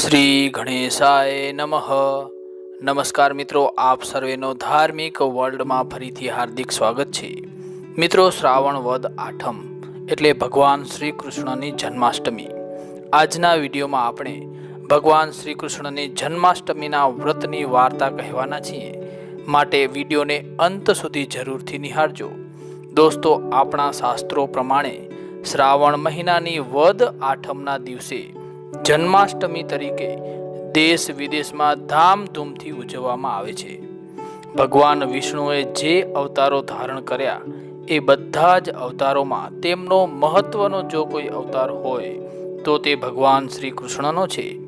શ્રી ગણેશાય નમઃ. નમસ્કાર મિત્રો, આપ સર્વેનો ધાર્મિક વર્લ્ડમાં ફરીથી હાર્દિક સ્વાગત છે. મિત્રો, શ્રાવણ વદ આઠમ, એટલે ભગવાન શ્રી કૃષ્ણની જન્માષ્ટમી. આજના વિડીયોમાં આપણે ભગવાન શ્રી કૃષ્ણની જન્માષ્ટમીના વ્રતની વાર્તા કહેવાના છીએ. માટે વિડીયોને અંત સુધી જરૂરથી નિહાળજો. દોસ્તો, આપણા શાસ્ત્રો પ્રમાણે શ્રાવણ મહિનાની વદ આઠમના દિવસે જન્માષ્ટમી તરીકે દેશ વિદેશમાં ધામધૂમથી ઉજવવામાં આવે છે. ભગવાન વિષ્ણુએ જે અવતારો ધારણ કર્યા, એ બધા જ અવતારોમાં તેમનો મહત્વનો જો કોઈ અવતાર હોય, તો તે ભગવાન શ્રી કૃષ્ણનો છે.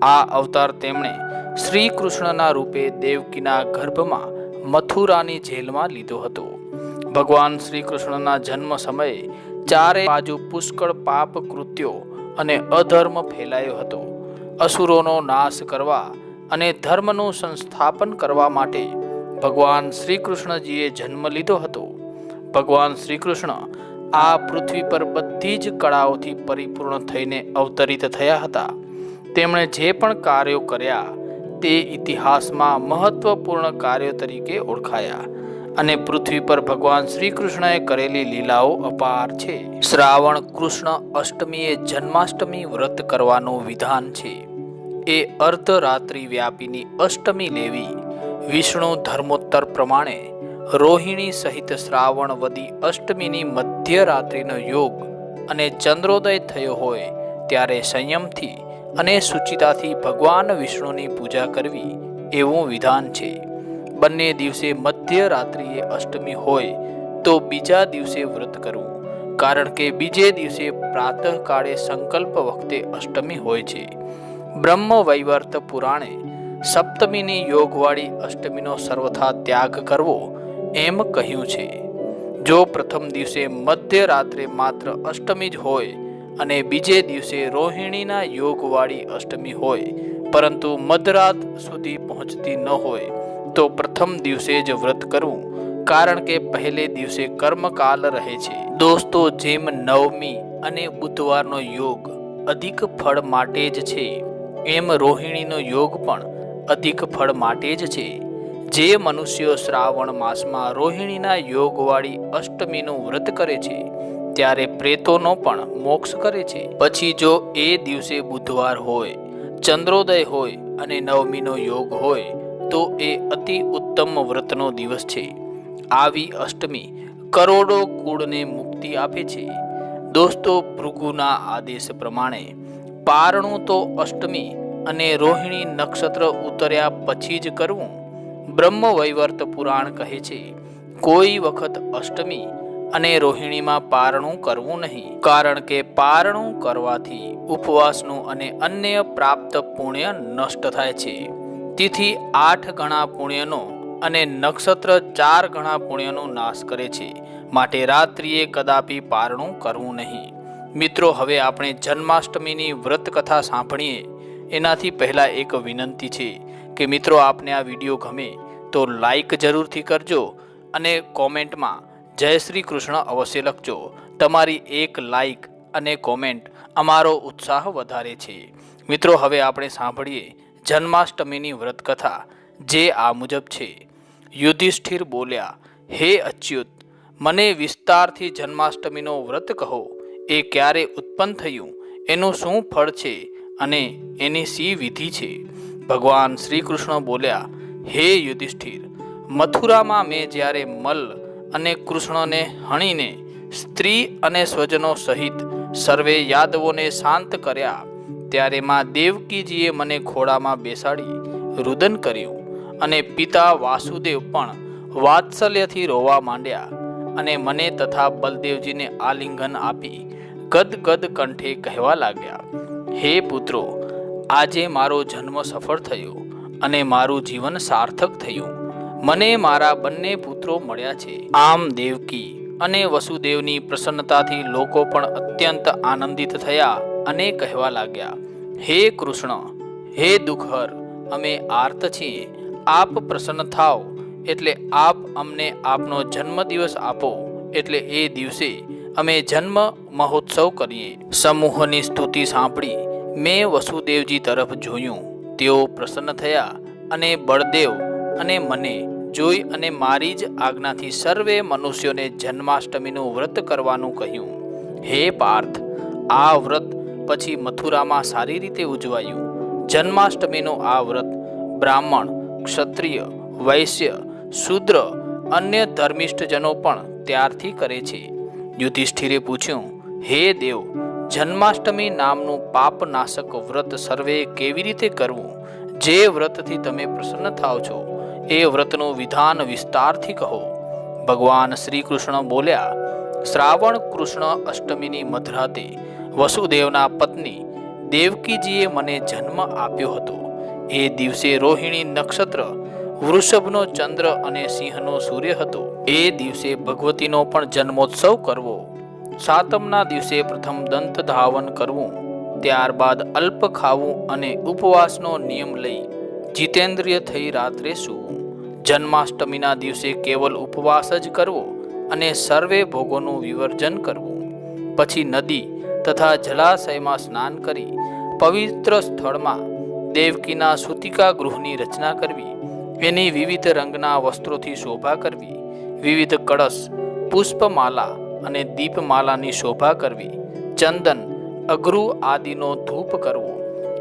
આ અવતાર તેમણે શ્રી કૃષ્ણના રૂપે દેવકીના ગર્ભમાં મથુરાની જેલમાં લીધો હતો. ભગવાન શ્રી કૃષ્ણના જન્મ સમયે ચારે બાજુ પુષ્કળ પાપ કૃત્યો અને અધર્મ ફેલાયો હતો. અસુરોનો નાશ કરવા અને ધર્મનું સંસ્થાપન કરવા માટે ભગવાન શ્રી કૃષ્ણજીએ જન્મ લીધો હતો. ભગવાન શ્રી કૃષ્ણ આ પૃથ્વી પર બધી જ કળાઓથી પરિપૂર્ણ થઈને અવતરિત થયા હતા. તેમણે જે પણ કાર્યો કર્યા તે ઇતિહાસમાં મહત્વપૂર્ણ કાર્યો તરીકે ઓળખાયા. અને પૃથ્વી પર ભગવાન શ્રી કૃષ્ણએ કરેલી લીલાઓ અપાર છે. શ્રાવણ કૃષ્ણ અષ્ટમીએ જન્માષ્ટમી વ્રત કરવાનું વિધાન છે. એ અર્ધરાત્રિ વ્યાપીની અષ્ટમી લેવી વિષ્ણુ ધર્મોત્તર પ્રમાણે રોહિણી સહિત શ્રાવણ વદી અષ્ટમીની મધ્યરાત્રિનો યોગ અને ચંદ્રોદય થયો હોય ત્યારે સંયમથી અને સુચિતાથી ભગવાન વિષ્ણુની પૂજા કરવી એવું વિધાન છે. બંને દિવસે મધ્યરાત્રિએ અષ્ટમી હોય તો બીજા દિવસે વ્રત કરવું. કારણ કે બીજે દિવસે પ્રાતઃકાળે સંકલ્પ વખતે અષ્ટમી હોય છે. બ્રહ્મ વૈવર્ત પુરાણે સપ્તમીની યોગવાળી અષ્ટમીનો સર્વથા ત્યાગ કરવો એમ કહ્યું છે. જો પ્રથમ દિવસે મધ્યરાત્રે માત્ર અષ્ટમી જ હોય અને બીજે દિવસે રોહિણીના યોગવાળી અષ્ટમી હોય, પરંતુ મધરાત સુધી પહોંચતી ન હોય તો પ્રથમ દિવસે જ વ્રત કરવું, કારણ કે પહેલે દિવસે કર્મકાલ રહે છે. દોસ્તો, જેમ નવમી અને બુધવારનો યોગ અધિક ફળ માટે જ છે, એમ રોહિણીનો યોગ પણ અધિક ફળ માટે જ છે. જે મનુષ્યો શ્રાવણ માસમાં રોહિણીના યોગવાળી અષ્ટમીનું વ્રત કરે છે, ત્યારે પ્રેતોનો પણ મોક્ષ કરે છે. પછી જો એ દિવસે બુધવાર હોય, ચંદ્રોદય હોય અને નવમીનો યોગ હોય તો એ અતિ ઉત્તમ વ્રતનો દિવસ છે. આવી અષ્ટમી કરોડો કુળને મુક્તિ આપે છે. દોસ્તો, ભૃગુના આદેશ પ્રમાણે પારણું તો અષ્ટમી અને રોહિણી નક્ષત્ર ઉતર્યા પછી જ કરવું. બ્રહ્મ વૈવર્ત પુરાણ કહે છે, કોઈ વખત અષ્ટમી અને રોહિણીમાં પારણું કરવું નહીં. કારણ કે પારણું કરવાથી ઉપવાસનું અને અન્ય પ્રાપ્ત પુણ્ય નષ્ટ થાય છે. તિથિ આઠ ગણા પુણ્યનો અને નક્ષત્ર ચાર ગણા પુણ્યનો નાશ કરે છે. માટે રાત્રિએ કદાપી પારણું કરવું નહીં. મિત્રો, હવે આપણે જન્માષ્ટમીની વ્રત કથા સાંભળીએ. એનાથી પહેલાં એક વિનંતી છે કે મિત્રો, આપને આ વીડિયો ગમે તો લાઈક જરૂરથી કરજો અને કોમેન્ટમાં જય શ્રી કૃષ્ણ અવશ્ય લખજો. તમારી એક લાઈક અને કોમેન્ટ અમારો ઉત્સાહ વધારે છે. મિત્રો, હવે આપણે સાંભળીએ જન્માષ્ટમીની વ્રતકથા, જે આ મુજબ છે. યુધિષ્ઠિર બોલ્યા, હે અચ્યુત, મને વિસ્તારથી જન્માષ્ટમીનો વ્રત કહો. એ ક્યારે ઉત્પન્ન થયું? એનું શું ફળ છે? અને એની સી વિધિ છે? ભગવાન શ્રી કૃષ્ણ બોલ્યા, હે યુધિષ્ઠિર, મથુરામાં મેં જ્યારે મલ અને કૃષ્ણને હણીને સ્ત્રી અને સ્વજનો સહિત સર્વે યાદવોને શાંત કર્યા ત્યારે માં દેવકીજીએ મને ખોળામાં બેસાડી રુદન કર્યું અને પિતા વાસુદેવ પણ વાત્સલ્યથી રોવા માંડ્યા અને મને તથા બલદેવજીને આલિંગન આપી ગદગદ કંઠે કહેવા લાગ્યા, હે પુત્રો, આજે મારો જન્મ સફળ થયો અને મારું જીવન સાર્થક થયું. મને મારા બંને પુત્રો મળ્યા છે. આમ દેવકી અને વસુદેવની પ્રસન્નતાથી લોકો પણ અત્યંત આનંદિત થયા અને કહેવા લાગ્યા હે કૃષ્ણ, હે દુઃખર, અમે આર્ત છીએ. આપ પ્રસન્ન થાઓ, એટલે આપ અમને આપનો જન્મદિવસ આપો, એટલે એ દિવસે અમે જન્મ મહોત્સવ કરીએ. સમૂહની સ્તુતિ સાંભળી મેં વસુદેવજી તરફ જોયું. તેઓ પ્રસન્ન થયા, અને બળદેવ અને મને જોઈ અને મારી જ આજ્ઞાથી સર્વે મનુષ્યોને જન્માષ્ટમીનું વ્રત કરવાનું કહ્યું. હે પાર્થ, આ વ્રત પછી મથુરામાં સારી રીતે ઉજવાયું. જન્માષ્ટમીનું આ વ્રત બ્રાહ્મણ, ક્ષત્રિય, વૈશ્ય, શૂદ્ર, અન્ય ધર્મિષ્ઠજનો પણ ત્યારથી કરે છે. યુધિષ્ઠિરે પૂછ્યું, હે દેવ, જન્માષ્ટમી નામનું પાપનાશક વ્રત સર્વે કેવી રીતે કરવું? જે વ્રતથી તમે પ્રસન્ન થાવ છો, એ વ્રતનું વિધાન વિસ્તારથી કહો. ભગવાન શ્રી કૃષ્ણ બોલ્યા, શ્રાવણ કૃષ્ણ અષ્ટમીની મધરાતે વસુદેવના પત્ની દેવકીજીએ મને જન્મ આપ્યો હતો. એ દિવસે રોહિણી નક્ષત્ર, વૃષભનો ચંદ્ર અને સિંહનો સૂર્ય હતો. એ દિવસે ભગવતીનો પણ જન્મોત્સવ કરવો. સાતમના દિવસે પ્રથમ દંત ધાવન કરવું, ત્યારબાદ અલ્પ ખાવું અને ઉપવાસનો નિયમ લઈ જીતેન્દ્રિય થઈ રાત્રે સૂવું. જન્માષ્ટમીના દિવસે કેવલ ઉપવાસ જ કરવો અને સર્વે ભોગોનું વિવર્જન કરવું. પછી નદી તથા જલાશયમાં સ્નાન કરી પવિત્ર સ્થળમાં દેવકીના સુતિકા ગૃહની રચના કરવી, એની વિવિધ રંગના વસ્ત્રોથી શોભા કરવી, વિવિધ કળશ, પુષ્પમાલા અને દીપમાલાની શોભા કરવી, ચંદન, અગ્રુ આદિનો ધૂપ કરવો,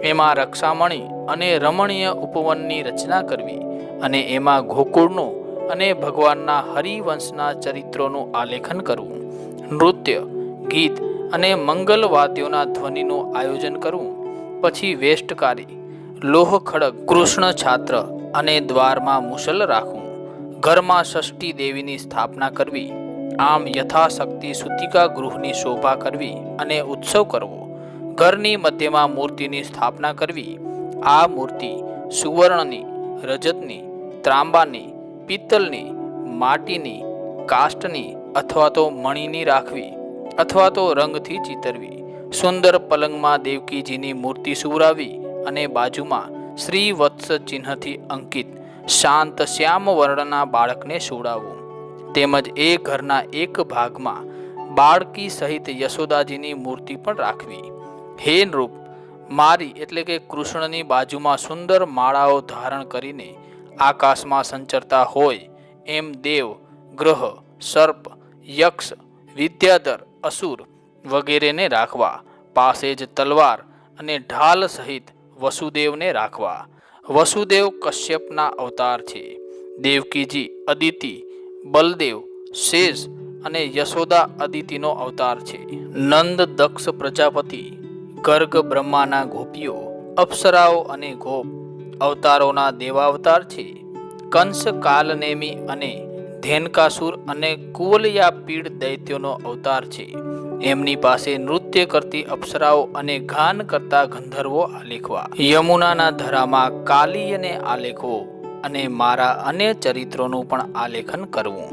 એમાં રક્ષામણી અને રમણીય ઉપવનની રચના કરવી અને એમાં ગોકુળનો અને ભગવાનના હરિવંશના ચરિત્રોનું આલેખન કરવું, નૃત્ય, ગીત અને મંગલવાદ્યોના ધ્વનિનું આયોજન કરવું. પછી વેસ્ટકારી લોહ ખડગ કૃષ્ણ છાત્ર અને દ્વારમાં મુસલ રાખવું. ઘરમાં ષષ્ઠી દેવીની સ્થાપના કરવી. આમ યથાશક્તિ સુતિકા ગૃહની શોભા કરવી અને ઉત્સવ કરવો. ઘરની મધ્યમાં મૂર્તિની સ્થાપના કરવી. આ મૂર્તિ સુવર્ણની, રજતની, ત્રાંબાની, પિત્તલની, માટીની, કાષ્ટની અથવા તો મણીની રાખવી. અથવા તો રંગથી ચિતરવી. સુંદર પલંગમાં દેવકીજીની મૂર્તિ સુવરાવી અને બાજુમાં શ્રી વત્સ ચિહ્નથી અંકિત શાંત શ્યામ વર્ણના બાળકને સુવડાવવું તેમજ એ ઘરના એક ભાગમાં બાળકી સહિત યશોદાજીની મૂર્તિ પણ રાખવી. હે નૃપ, મારી એટલે કે કૃષ્ણની બાજુમાં સુંદર માળાઓ ધારણ કરીને આકાશમાં સંચરતા હોય એમ દેવ, ગ્રહ, સર્પ, યક્ષ, વિદ્યાધર અસુર વગેરેને રાખવા પાસે જ તલવાર અને ઢાલ સહિત વસુદેવને રાખવા. વસુદેવ કશ્યપના અવતાર છે. દેવકીજી અદિતિ, બલદેવ, શેષ અને યશોદા અદિતિનો અવતાર છે. નંદ દક્ષ પ્રજાપતિ, ગર્ગ બ્રહ્માના ગોપીઓ, અપ્સરાઓ અને ગોપ અવતારોના દેવાવતાર છે. કંસ કાલનેમી અને ધેનકાસુર અને કુવલિયા પીડ દૈત્યોનો અવતાર છે. એમની પાસે નૃત્ય કરતી અપ્સરાઓ અને ગાન કરતા ગંધર્વો આલેખવા. યમુનાના ધરામાં કાલીયને આલેખવો અને મારા અન્ય ચરિત્રોનું પણ આલેખન કરવું.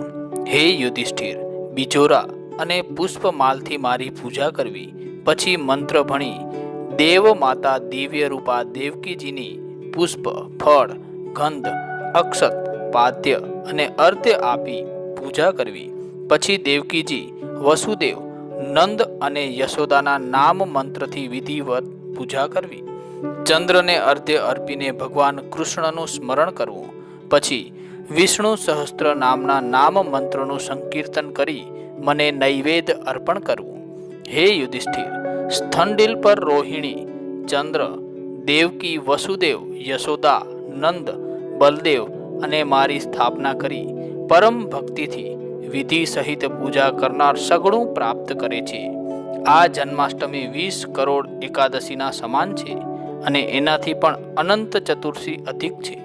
હે યુધિષ્ઠિર બિજોરા અને પુષ્પમાલથી મારી પૂજા કરવી. પછી મંત્ર ભણી, દેવ માતા દિવ્ય રૂપા દેવકીજીની પુષ્પ, ફળ, ગંધ, અક્ષત પાદ્ય અને અર્ધ્ય આપી પૂજા કરવી. પછી દેવકીજી, વસુદેવ, નંદ અને યશોદાના નામ મંત્રથી વિધિવત પૂજા કરવી. ચંદ્રને અર્ધ્ય અર્પીને ભગવાન કૃષ્ણનું સ્મરણ કરવું. પછી વિષ્ણુ સહસ્ત્ર નામના નામ મંત્રનું સંકીર્તન કરી મને નૈવેદ્ય અર્પણ કરવું. હે યુધિષ્ઠિર, સ્થંડિલ પર રોહિણી, ચંદ્ર, દેવકી વસુદેવ, યશોદા, નંદ, બલદેવ અને મારી સ્થાપના કરી પરમ ભક્તિથી વિધિ સહિત પૂજા કરનાર સગળું પ્રાપ્ત કરે છે. આ જન્માષ્ટમી વીસ કરોડ એકાદશીના સમાન છે અને એનાથી પણ અનંત ચતુર્થી અધિક છે.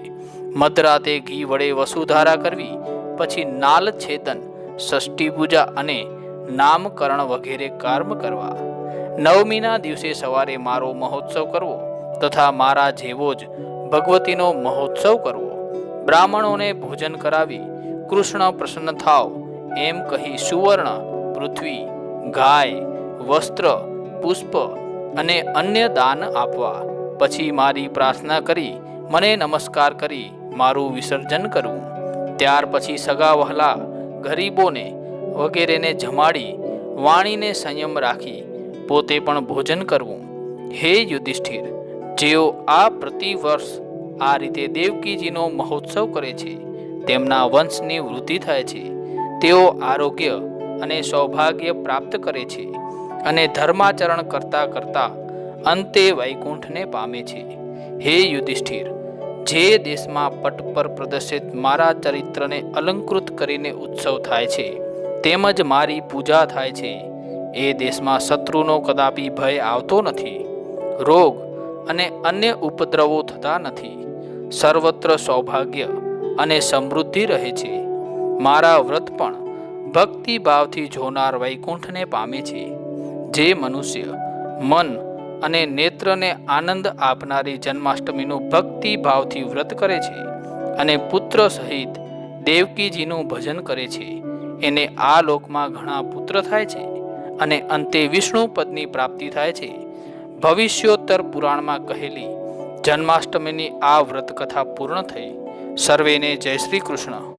મધરાતે ઘી વડે વસુધારા કરવી, પછી નાલ છેદન ષષ્ઠી પૂજા અને નામકરણ વગેરે કર્મ કરવા. નવમીના દિવસે સવારે મારો મહોત્સવ કરવો તથા મારા જેવો જ ભગવતીનો મહોત્સવ કરવો. બ્રાહ્મણોને ભોજન કરાવી કૃષ્ણ પ્રસન્ન થાવ. એમ કહી સુવર્ણ, પૃથ્વી, ગાય, વસ્ત્ર, પુષ્પ અને અન્ય દાન આપવા. પછી મારી પ્રાર્થના કરી, મને નમસ્કાર કરી, મારું વિસર્જન કરવું ત્યાર પછી સગા વહલા, ગરીબોને વગેરેને જમાડી, વાણીને સંયમ રાખી, પોતે પણ ભોજન કરવું. હે યુધિષ્ઠિર, જેઓ આ પ્રતિવર્ષ આ રીતે દેવકીજીનો મહોત્સવ કરે છે. તેમના વંશની વૃદ્ધિ થાય છે. તેઓ આરોગ્ય અને સૌભાગ્ય પ્રાપ્ત કરે છે અને ધર્માચરણ કરતા કરતા અંતે વૈકુંઠને પામે છે. હે યુધિષ્ઠિર, જે દેશમાં પટ પર પ્રદર્શિત મારા ચરિત્રને અલંકૃત કરીને ઉત્સવ થાય છે, તેમજ મારી પૂજા થાય છે, એ દેશમાં શત્રુનો કદાપી ભય આવતો નથી, રોગ અને અન્ય ઉપદ્રવો થતા નથી. સર્વત્ર સૌભાગ્ય અને સમૃદ્ધિ રહે છે. મારા વ્રત પણ ભક્તિભાવથી જોનાર વૈકુંઠને પામે છે. જે મનુષ્ય મન અને નેત્રને આનંદ આપનારી જન્માષ્ટમીનું ભક્તિભાવથી વ્રત કરે છે અને પુત્ર સહિત દેવકીજીનું ભજન કરે છે. એને આ લોકમાં ઘણા પુત્ર થાય છે અને અંતે વિષ્ણુ પદની પ્રાપ્તિ થાય છે. ભવિષ્યોત્તર પુરાણમાં કહેલી જન્માષ્ટમીની આ વ્રતકથા પૂર્ણ થઈ. સર્વેને જય શ્રી કૃષ્ણ.